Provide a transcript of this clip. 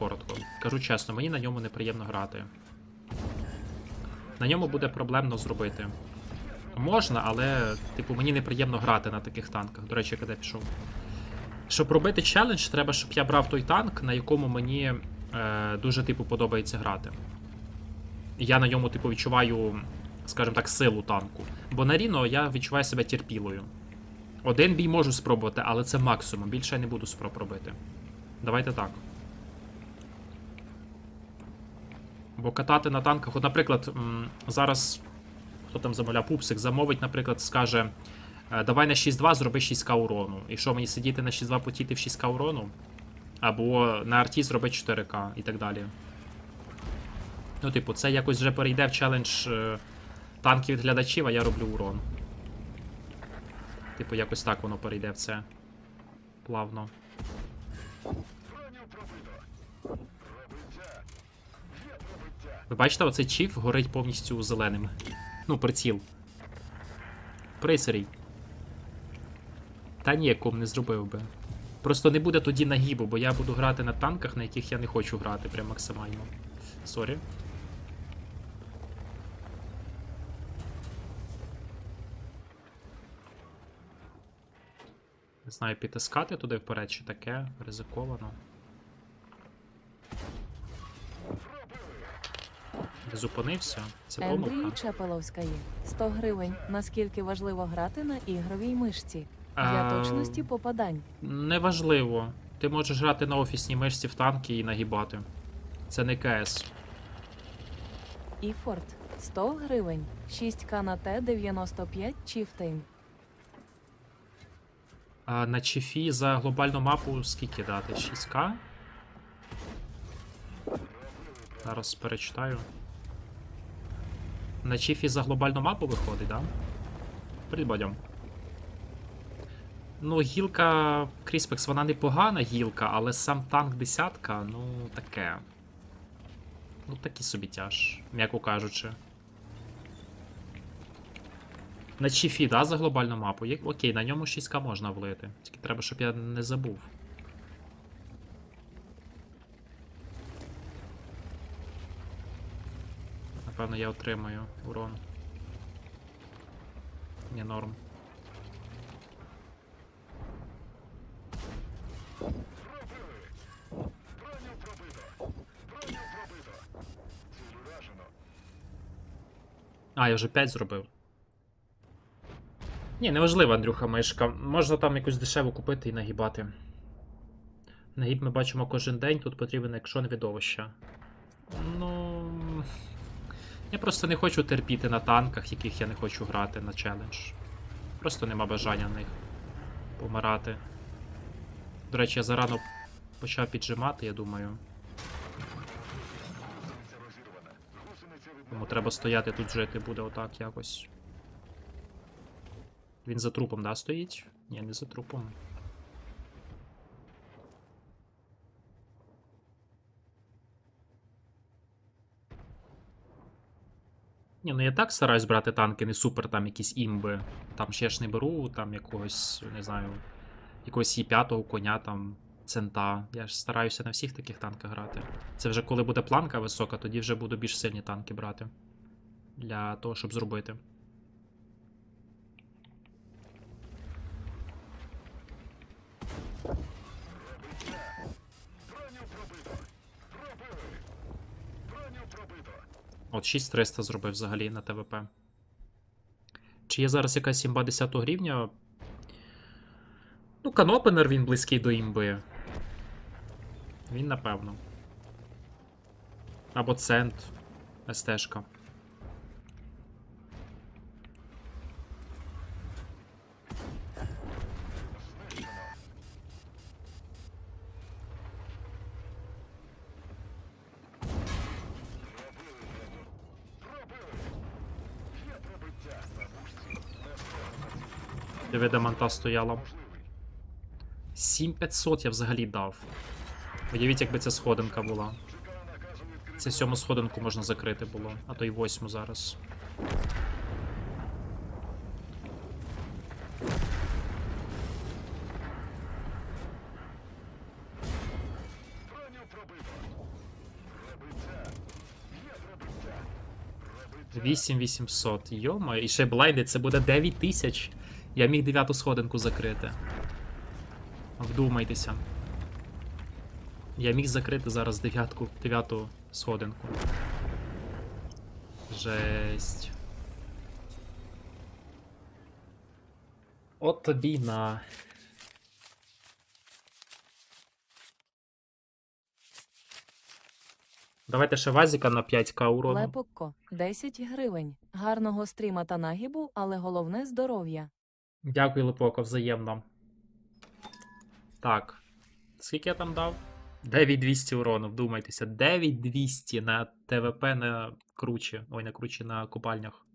коротко. Кажу чесно, мені на ньому неприємно грати. На ньому буде проблемно зробити. Можна, але, типу, мені неприємно грати на таких танках. До речі, куди пішов. Щоб робити челендж, треба, щоб я брав той танк, на якому мені е, дуже, типу, подобається грати. Я на ньому, типу, відчуваю, скажімо так, силу танку. Бо на Ріно я відчуваю себе терпілою. Один бій можу спробувати, але це максимум. Більше я не буду спроб робити. Давайте так. Бо катати на танках, от, наприклад, зараз хто там замовляв пупсик, замовить, наприклад, скаже: «Е, давай на 6-2 зроби 6к урону. І що мені сидіти на 6-2 потіти в 6к урону? Або на арті зроби 4к і так далі. Ну, типу, це якось вже перейде в челендж е, танків від глядачів, а я роблю урон. Типу, якось так воно перейде в це. Плавно. Ви бачите, оцей чіф горить повністю зеленим. Ну, приціл. Присерій. Та ні, не зробив би. Просто не буде тоді нагибу, бо я буду грати на танках, на яких я не хочу грати, прям максимально. Сорі. Не знаю, підтискати туди вперед чи таке. Ризиковано. Зупинився. Це Ендрію помилка. Чепеловської 100 гривень. Наскільки важливо грати на ігровій мишці для А, точності попадань. Неважливо. Ти можеш грати на офісній мишці в танки і нагибати. Це не КС. Іфорт 100 гривень. 6К на Т-95 Чіфтейн. А на Чефі за глобальну мапу скільки дати? 6К? Зараз перечитаю. На Чефі за глобальну мапу виходить, да? Придбадям. Ну, гілка Кріспекс, вона непогана гілка, але сам танк десятка, ну таке. Ну, такий собі тяж, м'яко кажучи. На Чіфі, да, за глобальну мапу. Окей, на ньому 6К можна влити. Тільки треба, щоб я не забув. Напевно, я отримаю урон. Ні, норм. А, я вже 5 зробив. Ні, неважливо, Андрюха, мишка. Можна там якусь дешеву купити і нагибати. Нагиб ми бачимо кожен день, тут потрібен екшон відовища. Ну. Я просто не хочу терпіти на танках, яких я не хочу грати на челендж. Просто нема бажання на них помирати. До речі, я зарано почав піджимати, я думаю. Тому треба стояти тут жити буде отак якось. Він за трупом, да, стоїть? Ні, не за трупом. Ні, ну я так стараюсь брати танки, не супер там якісь імби. Там ще ж не беру, там якогось, не знаю, якогось і п'ятого коня, там, цента. Я ж стараюся на всіх таких танках грати. Це вже коли буде планка висока, тоді вже буду більш сильні танки брати. Для того, щоб зробити. От 6300 зробив взагалі на ТВП. Чи є зараз якась імба 10 рівня? Ну, канопенер він близький до імби. Він напевно. Або цент. СТшка. Диви, де манта стояла. 7500 я взагалі дав. Уявіть, якби це сходинка була. Це сьому сходинку можна закрити було, а то й восьму зараз. Вісім вісімсот. Йома, і ще блайди, це буде дев'ять тисяч. Я міг дев'яту сходинку закрити. Вдумайтеся. Я міг закрити зараз дев'ятку, дев'яту сходинку. Жесть. От тобі на. Давайте ще вазіка на 5к урону. Лепокко 10 гривень. Гарного стріма та нагібу, але головне здоров'я. Дякую, Липоко, взаємно. Так. Скільки я там дав? 9200 урону, вдумайтеся. 9200 на ТВП на круче. Ой, на круче на купальнях.